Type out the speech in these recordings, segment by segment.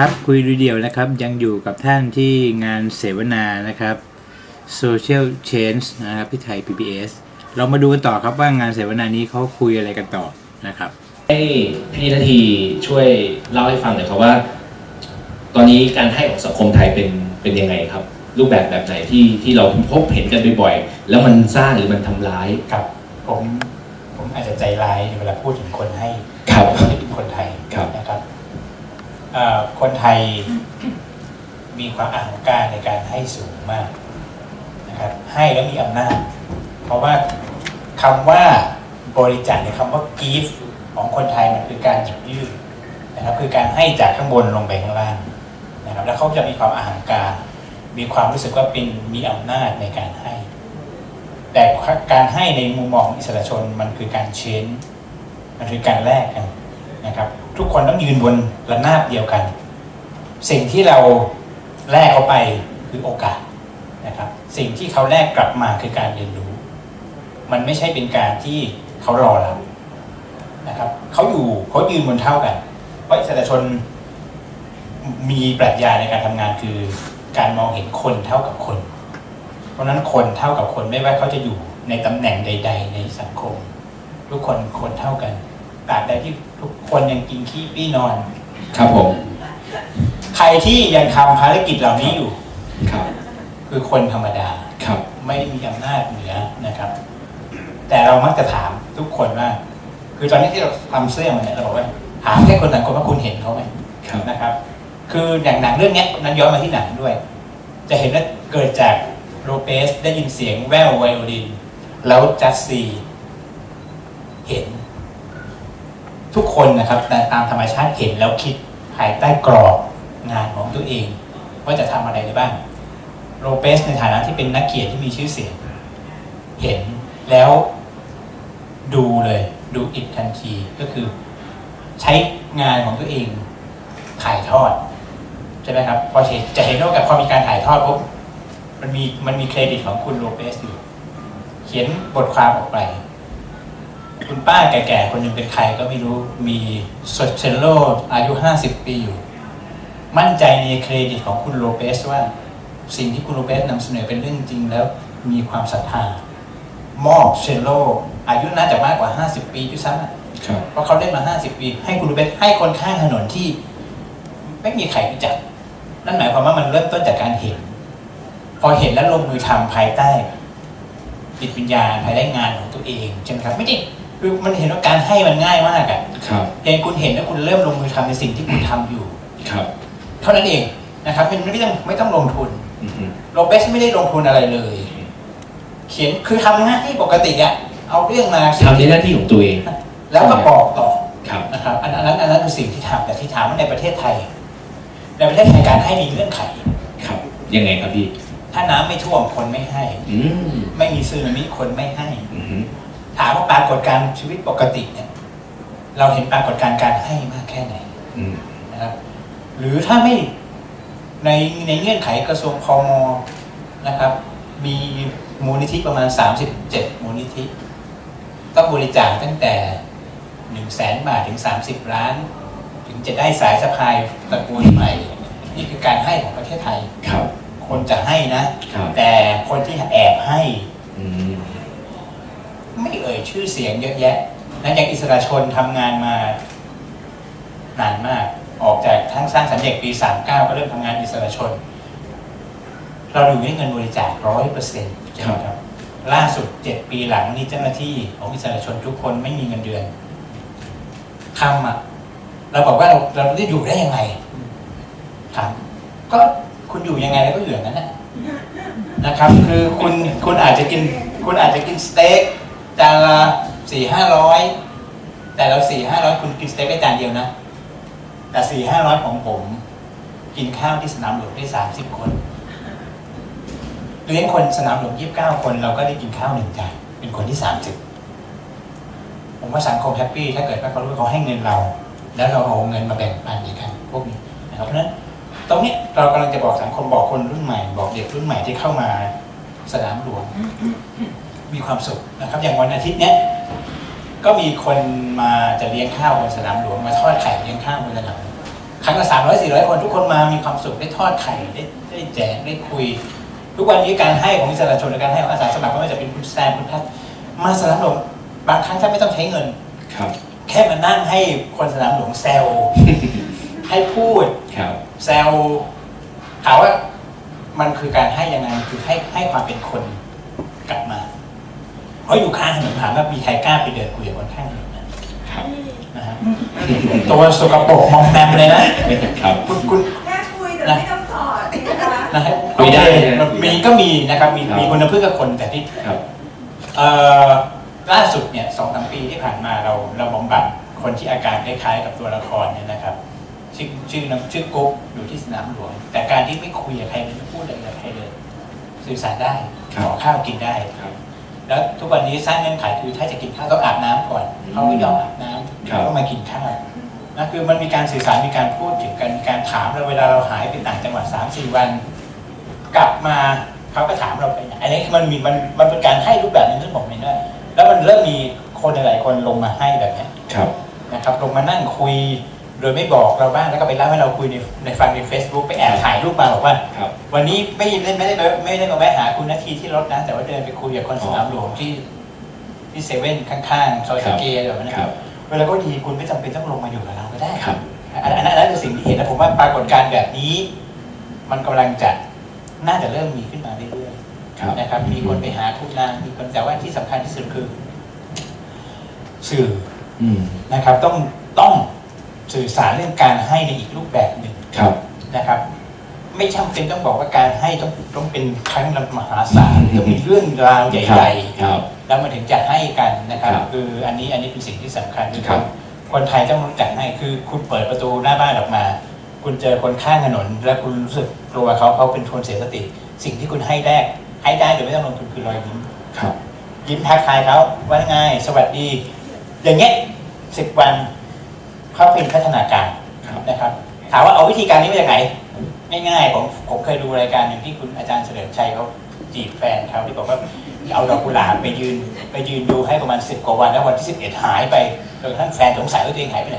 ครับคุยดูเดียวนะครับยังอยู่กับท่านที่งานเสวนานะครับ Social Change นะครับที่ไทย PBS เรามาดูกันต่อครับว่างานเสวนานี้เขาคุยอะไรกันต่อนะครับให้พี่นาทีช่วยเล่าให้ฟังหน่อยครับว่า ตอนนี้การให้ของสังคมไทยเป็นเป็นยังไงครับ รูปแบบแบบไหนที่ที่เราพบเห็นกันบ่อยๆแล้วมันสร้างหรือมันทำร้ายครับผมผมอาจจะใจร้ายเวลาพูดถึงคนให้ครับไม่ได้เป็นคนไทยครับนะครับเอ่อ คนไทยมีความอหังการในการให้สูงมากนะครับให้แล้วมีอำนาจ เพราะว่าคำว่าบริจาคในคำว่า give ของคนไทยมันคือการหยิบยื่นนะครับคือการให้จากข้างบนลงไปข้างล่างนะครับแล้วเขาจะมีความอหังการ มีความรู้สึกว่าเป็นมีอำนาจในการให้ แต่การให้ในมุมมององอิสระชนมันคือการเชนมันคือการแลกกันนะครับ ทุกคนต้องยืนบนระนาบเดียวกัน สิ่งที่เราแลกเขาไปคือโอกาสนะครับ สิ่งที่เขาแลกกลับมาคือการเรียนรู้ มันไม่ใช่เป็นการที่เขารอเรานะครับเขาอยู่เขายืนบนเท่ากัน เพราะอิสระชนมีปรัชญาในการทำงานคือการมองเห็นคนเท่ากับคน เพราะฉะนั้นคนเท่ากับคนไม่ว่าเขาจะอยู่ในตำแหน่งใด ๆ ในสังคม ทุกคนคนเท่ากัน ตราบใดที่ทุกคนยังกินขี้ปี้นอน ครับผม ใครที่ยังทำภารกิจเหล่านี้อยู่ ครับ คือคนธรรมดา ครับ ไม่ได้มีอำนาจเหนือนะครับ แต่เรามักจะถามทุกคนว่า คือตอนนี้ที่เราทำเสื้อมาเนี่ยเราบอกว่าถามแค่คนสังคมว่าคุณเห็นเขาไหมครับ นะครับ คืออย่างหนังเรื่องเนี้ยนั้นย้อนมาที่หนังด้วย จะเห็นว่าเกิดจากโลเปสได้ยินเสียงแววไวโอลิน แล้วจัสซีเห็น ทุกคนนะครับตตามธรรมชาติเห็นแล้วคิดภายใต้กรอบงานของตัวเอง ว่าจะทำอะไรได้บ้างโลเปสในฐานะที่เป็นนักเขียนที่มีชื่อเสียง เห็นแล้วดูเลยดูอิดทันทีก็คือ ใช้งานของตัวเองถ่ายทอดใช่ไหมครับพอเห็นจะเห็นว่ากับพอมีการถ่ายทอดปุ๊บมันมีมันมีเครดิตของคุณโลเปสอยู่ เขียนบทความออกไป คุณป้าแก่ๆคนหนึ่งเป็นใครก็ไม่รู้มีโซเชลโลอายุ 50 ปีอยู่ มั่นใจในเครดิตของคุณโลเปสว่า สิ่งที่คุณโลเปสนำเสนอเป็นเรื่องจริงแล้วมีความศรัทธามอบเชลโลอายุน่าจะมากกว่า 50 ปีด้วยซ้ำอะครับเพราะเขาเล่นมา 50 ปี ให้คุณรูเบสให้คนข้างถนนที่ไม่มีใครรู้จัก นั่นหมายความว่ามันเริ่มต้นจากการเห็น พอเห็นแล้วลงมือทำภายใต้จิตวิญญาณภายใต้งานของตัวเองใช่ไหมครับไม่ได้ คือมันเห็นว่าการให้มันง่ายมากอะครับเพียงคุณเห็นแล้วคุณเริ่มลงมือทำในสิ่งที่คุณทำอยู่ ครับ เท่านั้นเองนะครับมันไม่ต้องไม่ต้องลงทุนอือฮึโรเบสไม่ได้ลงทุนอะไรเลย เขียนคือทำหน้าที่ปกติอะเอาเรื่องมาเขียนทำในหน้าที่ของตัวเอง แล้วก็บอกต่อครับนะครับอันอันนั้นอันนั้นคือสิ่งที่ทำแต่ที่ถามว่าในประเทศไทย ในประเทศไทยการให้มีเงื่อนไข ครับยังไงครับพี่ ถ้าน้ำไม่ท่วมคนไม่ให้อืมไม่มีซึนามิคนไม่ให้อือฮึ ถามว่าปรากฏการณ์ชีวิตปกติเนี่ยเราเห็นปรากฏการณ์การให้มากแค่ไหนอืมนะครับ หรือถ้าไม่ในในเงื่อนไขกระทรวงพมนะครับ มีมูลนิธิประมาณ 37 มูลนิธิต้องบริจาคตั้งแต่1 0 0 0 0แสนบาทถึง 30 ล้าน ถึงจะได้สายสะพายตระกูลใหม่ นี่คือการให้ของประเทศไทยครับ คนจะให้นะครับแต่คนที่แอบให้อืม ไม่เอ่ยชื่อเสียงเยอะแยะนะอย่างอิสระชนทำงานมานานมาก ออกจากทั้งสร้างสรรค์เด็กปี 39 ก็เริ่มทำงานอิสระชน เราอยู่ด้วยเงินบริจาคร้อยเปอร์เซ็นต์ใช่ไหมครับ ล่าสุด7ปีหลังนี่เจ้าหน้าที่ของอิสระชนทุกคนไม่มีเงินเดือนคำอะเราบอกว่าเราเราได้อยู่ได้ยังไงถามก็คุณอยู่ยังไงแล้วก็อยู่อย่างนั้นนะนะครับ คือคุณคุณอาจจะกิน คุณอาจจะกินสเต็ก จานละสี่ห้าร้อยแต่เราสี่ห้าร้อยคุณกินสเต็กได้จานเดียวนะ แต่สี่ห้าร้อยของผม กินข้าวที่สนามหลวงได้สามสิบคนเลี้ยงคนสนามหลวงยี่สิบเก้าคนเราก็ได้กินข้าวหนึ่งจานเป็นคนที่สามสิบผมว่าสังคมแฮปปี้ถ้าเกิดว่าเขารู้เขาให้เงินเรา แล้วเราเอาเงินมาแบ่งปันกันพวกนี้นะครับเพราะฉะนั้นตรงนี้เรากำลังจะบอกสังคมบอกคนรุ่นใหม่ บอกเด็กรุ่นใหม่ที่เข้ามาสนามหลวง มีความสุขนะครับ อย่างวันอาทิตย์เนี้ยก็มีคนมาจะเลี้ยงข้าวบนสนามหลวงมาทอดไข่เลี้ยงข้าวบนสนามครั้งละสามร้อยสี่ร้อยคนทุกคนมามีความสุขได้ทอดไข่ได้ได้แจกได้คุย ทุกวันนี้การให้ของอิสระชนและการให้ของอาสาสมัครไม่ว่าจะเป็นคุณแซมคุณพัฒน์มาสนามหลวงบางครั้งถ้าไม่ต้องใช้เงินครับ แค่มานั่งให้คนสนามหลวงแซวให้พูดครับแซวถามว่ามันคือการให้ยังไงคือให้ให้ความเป็นคนกลับมา เพราะอยู่ข้างถนนถามว่ามีใครกล้าไปเดินคุยกับคนข้างถนนนะครับนะฮะตัวสกปรกมอมแมมเลยนะ ครับ คุณคุณแค่คุยแต่ไม่ต้องถอดนะคะนะฮะคุยได้โอเคนะมีก็มีนะครับ มีครับมีคนละพึ่งกับคนแต่ที่ครับเอ่อล่าสุดเนี่ยสองสามปีที่ผ่านมาเราเราบำบัดคนที่อาการคล้ายๆกับตัวละครเนี่ยนะครับชื่อชื่อน้องชื่อกุ๊กอยู่ที่สนามหลวงแต่การที่ไม่คุยกับใครไม่พูดอะไรกับใครเลยสื่อสารได้ครับขอข้าวกินได้ครับ แล้วทุกวันนี้สร้างเงื่อนไขคือถ้าจะกินข้าวต้องอาบน้ำก่อนอืมเขาไม่ยอมอาบน้ครับำต้องมากินข้าวนะคือมันมีการสื่อสารมีการพูดถึงกันมีการถามเราเวลาเราหายไปต่างจังหวัดสามสี่วัน กลับมาเขาก็ถามเราไปไหนอันนี้มันมีมันมันเป็นการให้รูปแบบหนึงที่ผมเห็นด้วยแล้วมันเริ่มมีคนหลายๆคนลงมาให้แบบเนี้ยครับนะครับ ลงมานั่งคุย โดยไม่บอกเราบ้างแล้วก็ไปเล่าให้เราคุยในในฟังใน Facebook ไปแอบถ่ายรูปมาบอกว่า ครับ วันนี้ไม่ได้ไม่ได้ไม่ไม่ได้มาแวะหาคุณนาทีที่รถนะ แต่ว่าเดินไปคุยกับคนสนามหลวงที่ที่เซเว่นข้างๆซอยสเกตแบบนั้นครับเวลาก็ดีคุณไม่จำเป็นต้องลงมาอยู่กับเราก็ได้ครับอันอันนั้นอันนั้นคือสิ่งที่เห็นนะผมว่าปรากฏการณ์แบบนี้ มันกำลังจะน่าจะเริ่มมีขึ้นมาเรื่อยครับ ๆนะครับ มีคนไปหาทุกนางมีคนแต่ว่าที่สำคัญที่สุดคือ สื่อ อืม นะครับต้องต้อง สื่อสารเรื่องการให้ในอีกรูปแบบหนึ่งครับ นะครับ ไม่จำเป็นต้องบอกว่าการให้ต้องต้องเป็นครั้งละมหาศาลต้องมีเรื่องราวใหญ่ครับๆแล้วมันถึงจะให้กันนะครับ ครับคืออันนี้อันนี้เป็นสิ่งที่สำคัญคือครัคนบคนไทยต้องรู้จักให้คือคุณเปิดประตูหน้าบ้านออกมา คุณเจอคนข้างถนน แล้วคุณรู้สึกกลัวเขาเขาเป็นคนเสียสติ สิ่งที่คุณให้แรกให้ได้โดยไม่ต้องลงทุนคือรอยยิ้ม ครับ ยิ้มทักทายเขาว่าไงสวัสดี อย่างเงี้ยสิบวัน เขาเป็นพัฒนาการครับนะครับ ถามว่าเอาวิธีการนี้มาจากไหนง่ายๆผมผมเคยดูรายการหนึ่งที่คุณอาจารย์เฉลิมชัยเขาจีบแฟนเขาที่บอกว่าเอาดอกกุหลาบไปยืน ไปยืนดูให้ประมาณสิบกว่าวันแล้ววันที่สิบเอ็ดหายไปจนกระทั่งแฟนสงสัยว่าตัวเองหายไปไหน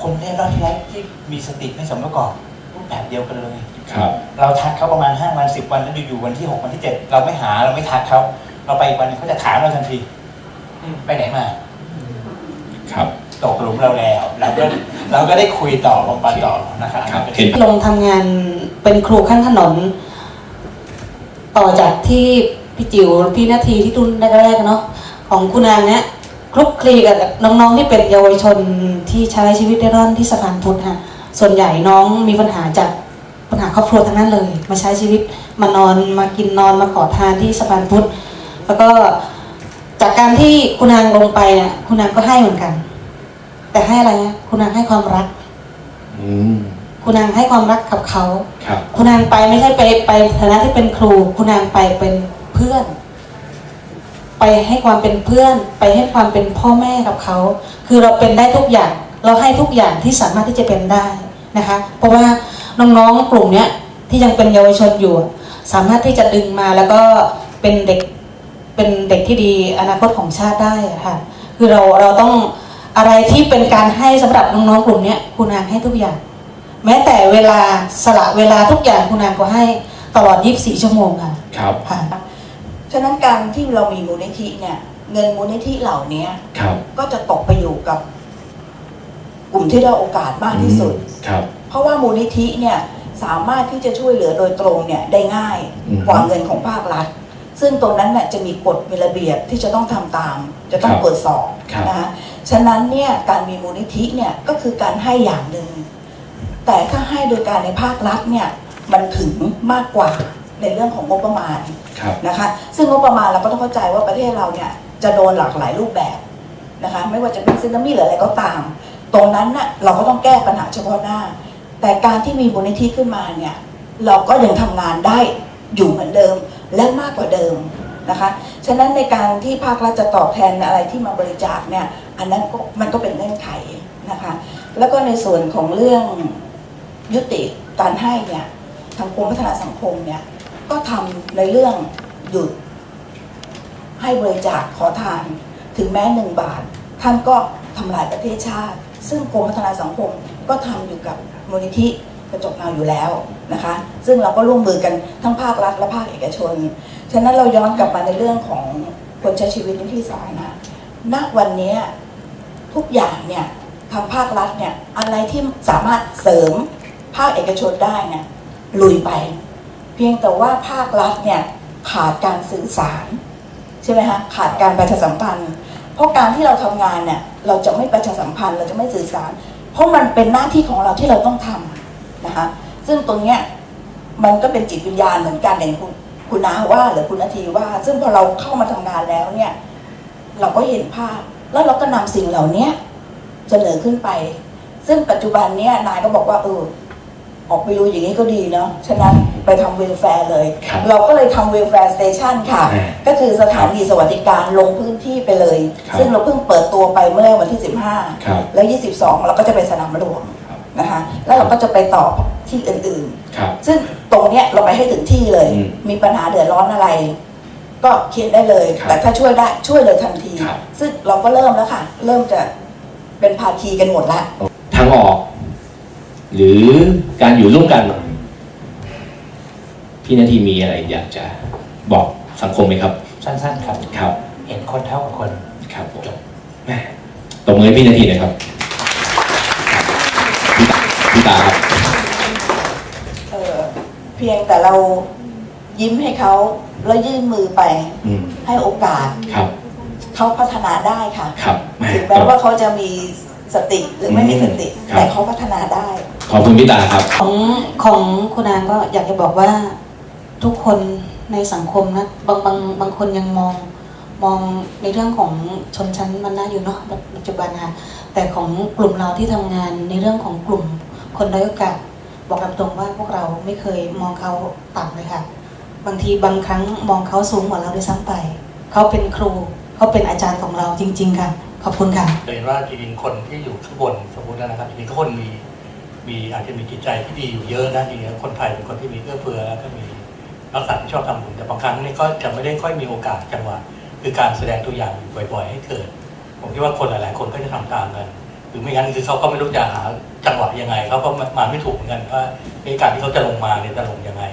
คนเล่ร่อนที่ไร้ที่มีสติไม่สมประกอบรูปแบบเดียวกันเลยครับเราทักเขาประมาณห้าวันสิบวันแล้วอยู่ๆวันที่หกวันที่เจ็ดเราไม่หาเราไม่ทักเขาเราไปอีกวันหนึงเขาจะถามเราทันทีอืมไปไหนมา ครับ ตกหลุมเราแล้ว เราก็เราก็ได้คุยต่อบำบัดต่อนะครับครับเห็น ลงทำงานเป็นครูข้างถนน ต่อจากที่พี่จิ๋วพี่นาทีที่รุ่นแรกๆเนาะของคุณนางเนี้ยคลุกคลีกับน้องๆที่เป็นเยาวชนที่ใช้ชีวิตได้ร่อนที่สะพานพุทธค่ะส่วนใหญ่น้องมีปัญหาจากปัญหาครอบครัวทั้งนั้นเลย มาใช้ชีวิตมานอนมากินนอนมาขอทานที่สะพานพุทธแล้วก็จากการที่คุณนางลงไปเนี่ยคุณนางก็ให้เหมือนกัน แต่ให้อะไรนะคุณนางให้ความรัก อืม คุณนางให้ความรักกับเขา ครับ คุณนางไปไม่ใช่ไปไปฐานะที่เป็นครู คุณนางไปเป็นเพื่อน ไปให้ความเป็นเพื่อน ไปให้ความเป็นพ่อแม่กับเขา คือเราเป็นได้ทุกอย่าง เราให้ทุกอย่างที่สามารถที่จะเป็นได้นะคะ เพราะว่าน้องๆกลุ่มเนี้ยที่ยังเป็นเยาวชนอยู่ สามารถที่จะดึงมาแล้วก็เป็นเด็กเป็นเด็กที่ดีอนาคตของชาติได้อะค่ะ คือเราเราต้อง อะไรที่เป็นการให้สำหรับน้องๆกลุ่มเนี้ยคุณนางให้ทุกอย่าง แม้แต่เวลาสละเวลาทุกอย่างคุณนางก็ให้ตลอด 24 ชั่วโมงค่ะครับค่ะฉะนั้นการที่เรามีมูลนิธิเนี่ย เงินมูลนิธิเหล่านี้ครับก็จะตกไปอยู่กับ กลุ่มที่ได้โอกาสมากที่สุดครับ เพราะว่ามูลนิธิเนี่ยสามารถที่จะช่วยเหลือโดยตรงเนี่ยได้ง่ายอืมกว่าเงินของภาครัฐ ซึ่งตรงนั้นเนี่ยจะมีกฎมีระเบียบที่จะต้องทำตาม จะต้องครับตรวจสอบครับนะคะ ฉะนั้นเนี่ยการมีมูลนิธิเนี่ยก็คือการให้อย่างหนึ่ง แต่ถ้าให้โดยการในภาครัฐเนี่ยมันถึงมากกว่าในเรื่องของงบประมาณครับนะคะ ซึ่งงบประมาณเราก็ต้องเข้าใจว่าประเทศเราเนี่ยจะโดนหลากหลายรูปแบบนะคะ ไม่ว่าจะเป็นซึนามิหรืออะไรก็ตาม ตรงนั้นน่ะเราก็ต้องแก้ปัญหาเฉพาะหน้า แต่การที่มีมูลนิธิขึ้นมาเนี่ยเราก็ยังทำงานได้อยู่เหมือนเดิมและมากกว่าเดิมนะคะ ฉะนั้นในการที่ภาครัฐจะตอบแทนอะไรที่มาบริจาคเนี่ย อันนั้นก็มันก็เป็นเงื่อนไขนะคะ แล้วก็ในส่วนของเรื่องยุติการให้เนี่ยทางกรมพัฒนาสังคมเนี่ยก็ทำในเรื่องหยุดให้บริจาคขอทานถึงแม้หนึ่งบาท ท่านก็ทำลายประเทศชาติ ซึ่งกรมพัฒนาสังคมก็ทำอยู่กับมูลนิธิกระจกเงาอยู่แล้วนะคะ ซึ่งเราก็ร่วมมือกันทั้งภาครัฐและภาคเอกชน ฉะนั้นเราย้อนกลับมาในเรื่องของคนใช้ชีวิตในที่สาธารณะณวันนี้ ทุกอย่างเนี่ยทางภาครัฐเนี่ยอะไรที่สามารถเสริมภาคเอกชนได้เนี่ยลุยไป เพียงแต่ว่าภาครัฐเนี่ยขาดการสื่อสารใช่ไหมคะขาดการประชาสัมพันธ์ เพราะการที่เราทำงานเนี่ยเราจะไม่ประชาสัมพันธ์เราจะไม่สื่อสาร เพราะมันเป็นหน้าที่ของเราที่เราต้องทำนะคะซึ่งตรงเนี้ยมันก็เป็นจิตวิญญาณเหมือนกันอย่างคุณคุณนาว่าหรือคุณนาทีว่า ซึ่งพอเราเข้ามาทำงานแล้วเนี่ยเราก็เห็นภาพ แล้วเราก็นำสิ่งเหล่าเนี้ยเสนอขึ้นไป ซึ่งปัจจุบันเนี้ยนายก็บอกว่าเออออกไปรู้อย่างนี้ก็ดีเนาะฉะนั้นไปทำเวลแฟร์เลยครับเราก็เลยทำเวลแฟร์สเตชันค่ะอ่าก็คือสถานีสวัสดิการลงพื้นที่ไปเลยครับซึ่งเราเพิ่งเปิดตัวไปเมื่อวันที่ครับ15 แล้ว 22 เราก็จะไปสนามหลวงครับนะคะแล้วเราก็จะไปต่อที่อื่นครับๆซึ่งตรงเนี้ยเราไปให้ถึงที่เลยอืมมีปัญหาเดือดร้อนอะไร ก็เขียนได้เลย ครับแต่ถ้าช่วยได้ช่วยเลยทันที ครับ ซึ่งเราก็เริ่มแล้วค่ะ เริ่มจะเป็นภาคีกันหมดละ ทางออก หรือการอยู่ร่วมกันพี่นาทีมีอะไรอยากจะบอกสังคมไหมครับ สั้นๆครับ ครับ เห็นคนเท่ากับคน ครับผมจบแม่ตบมือให้พี่นาทีหน่อยครับ พี่ตาพี่ตาครับ เออเพียงแต่เรา ยิ้มให้เขาแล้วยื่นมือไปอืมให้โอกาสครับ เขาพัฒนาได้ค่ะครับถึงแม้ว่าเขาจะมีสติหรือไม่มีสติ ครับ แต่เขาพัฒนาได้ ขอบคุณพี่ตาครับ ของของคุณนางก็อยากจะบอกว่าทุกคนในสังคมนะบางบางบางคนยังมองมองในเรื่องของชนชั้นมันน่าอยู่เนาะปัจจุบันค่ะแต่ของกลุ่มเราที่ทำงานในเรื่องของกลุ่มคนด้อยโอกาสบอกตามตรงว่าพวกเราไม่เคยมองเขาต่ำเลยค่ะ บางทีบางครั้งมองเขาสูงกว่าเราด้วยซ้ำไปเขาเป็นครูเขาเป็นอาจารย์ของเราจริง ๆ ค่ะ ขอบคุณค่ะเห็นว่าจริงๆคนที่อยู่ข้างบนสมมตินะครับจริงๆก็คนมีมีอาจจะมีจิตใจที่ดีอยู่เยอะนะจริงๆคนไทยเป็นคนที่มีเอื้อเฟื้อแล้วก็มีรักษาที่ชอบทำบุญแต่บางครั้งนี่ก็จะไม่ได้ค่อยมีโอกาสจังหวะคือการแสดงตัวอย่างบ่อย ๆ ให้เกิด ผมคิดว่าคนหลายๆ คนก็จะทำตามกันหรือไม่งั้นคือเขาก็ไม่รู้จะหาจังหวะยังไงเขาก็มาไม่ถูกเหมือนกันว่าในการที่เขาจะลงมาเนี่ยจะลงยังไง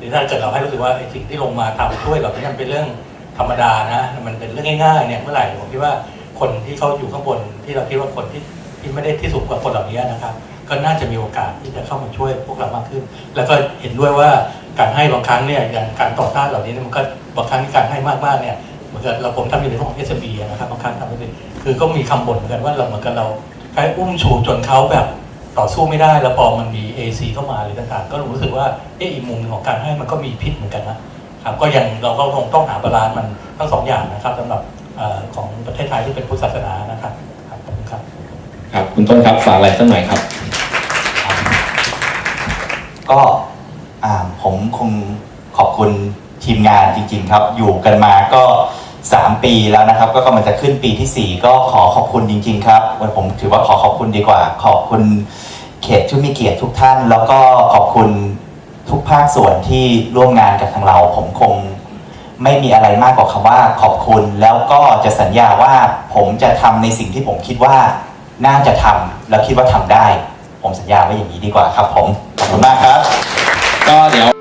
หรือถ้าเกิดเราให้รู้สึกว่าไอ้สิ่งที่ลงมาทำช่วยเราไม่ใช่เป็นเรื่องธรรมดานะ มันเป็นเรื่องง่ายๆเนี่ยเมื่อไหร่ผมคิดว่าคนที่เขาอยู่ข้างบนที่เราคิดว่าคนที่ที่ไม่ได้ที่สูงกว่าคนเหล่านี้นะครับ ก็น่าจะมีโอกาสที่จะเข้ามาช่วยพวกเรามากขึ้น แล้วก็เห็นด้วยว่าการให้บางครั้งเนี่ยอย่างการต่อต้านเหล่านี้มันก็บางครั้งการให้มากๆเนี่ยเหมือนกับเราผมทำอยู่ในเรื่องของ s อ b นะครับบางครั้งทำไม่เป็นคือก็มีคำบ่นเหมือนกันว่าเราเหมือนกับเราใช้อุ้มชูจนเขาแบบ ต่อสู้ไม่ได้แล้วพอมันมี AC เข้ามาหรือต่างๆ ก็รู้สึกว่าเอออีกมุมหนึ่งของการให้มันก็มีพิษเหมือนกันนะครับก็ยังเราก็คงต้องหาบาลานซ์มันทั้งสองอย่างนะครับสำหรับเออของประเทศไทยที่เป็นพุทธศาสนานะครับครับขอบคุณครับครับคุณต้นครับฝากอะไรสักหน่อยครับ ก็อ่าผมคงขอบคุณทีมงานจริง ๆ ครับ อยู่กันมาก็ 3 ปีแล้วนะครับ ก็กำลังจะขึ้นปีทีสี่ 4 ก็ขอขอบคุณจริง ๆ ครับวันผมถือว่าขอขอบคุณดีกว่า ขอบคุณเขตที่มีเกียรติทุกท่าน แล้วก็ขอบคุณทุกภาคส่วนที่ร่วมงานกับทางเรา ผมคงไม่มีอะไรมากกว่าคำว่าขอบคุณ แล้วก็จะสัญญาว่าผมจะทำในสิ่งที่ผมคิดว่าน่าจะทำแล้วคิดว่าทำได้ ผมสัญญาไว้อย่างนี้ดีกว่าครับ ผมขอบคุณมากครับ ก็เดี๋ยว